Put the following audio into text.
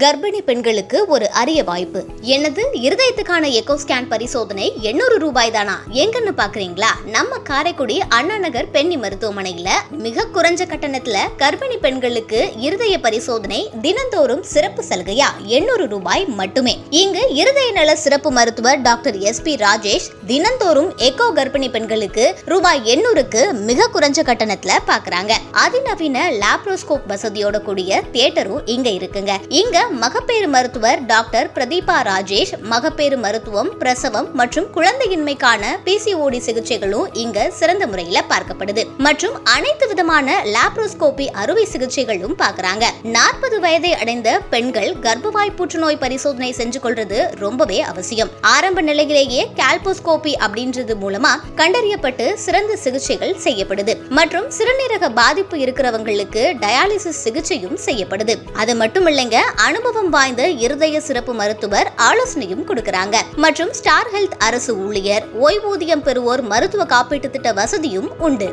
கர்ப்பிணி பெண்களுக்கு ஒரு அரிய வாய்ப்பு. எனது இருதயத்துக்கான எக்கோ ஸ்கேன் பரிசோதனை எண்ணூறு ரூபாய் தானா எங்கன்னு பாக்குறீங்களா? நம்ம காரைக்குடி அண்ணா நகர் பெண்ணி மருத்துவமனையில மிக குறைஞ்ச கட்டணத்துல கர்ப்பிணி பெண்களுக்கு இருதய பரிசோதனை தினந்தோறும் சிறப்பு சலுகையா? எண்ணூறு ரூபாய் மட்டுமே. இங்கு இருதய நல சிறப்பு மருத்துவர் டாக்டர் எஸ் பி ராஜேஷ் தினந்தோறும் எக்கோ கர்ப்பிணி பெண்களுக்கு ரூபாய் எண்ணூறுக்கு மிக குறைஞ்ச கட்டணத்துல பாக்குறாங்க. அதிநவீன லாப்ரோஸ்கோப் வசதியோட கூடிய தியேட்டரும் இங்க இருக்குங்க. இங்க மகப்பேறு மருத்துவர் டாக்டர் பிரதீபா ராஜேஷ் மகப்பேறு மருத்துவம் பிரசவம் மற்றும் குழந்தையின்மைக்கான பிசிஓடி சிகிச்சைகளும் இங்க சிறந்த முறையில பார்க்கப்படுது. மற்றும் அனைத்து விதமான லாப்ரோஸ்கோபி அறுவை சிகிச்சைகளும் பார்க்கறாங்க. நாற்பது வயதை அடைந்த பெண்கள் கர்ப்பவாய் புற்றுநோய் பரிசோதனை செஞ்சு கொள்றது ரொம்பவே அவசியம். ஆரம்ப நிலையிலேயே கால்போஸ்கோபி அப்படின்றது மூலமா கண்டறியப்பட்டு சிறந்த சிகிச்சைகள் செய்யப்படுது. மற்றும் சிறுநீரக பாதிப்பு இருக்கிறவங்களுக்கு டயாலிசிஸ் சிகிச்சையும் செய்யப்படுது. அது மட்டும் இல்லைங்க அனுபவம் வாய்ந்த இருதய சிறப்பு மருத்துவர் ஆலோசனையும் கொடுக்கறாங்க. மற்றும் ஸ்டார் ஹெல்த் அரசு ஊழியர் ஓய்வூதியம் பெறுவோர் மருத்துவ காப்பீட்டு திட்ட வசதியும் உண்டு.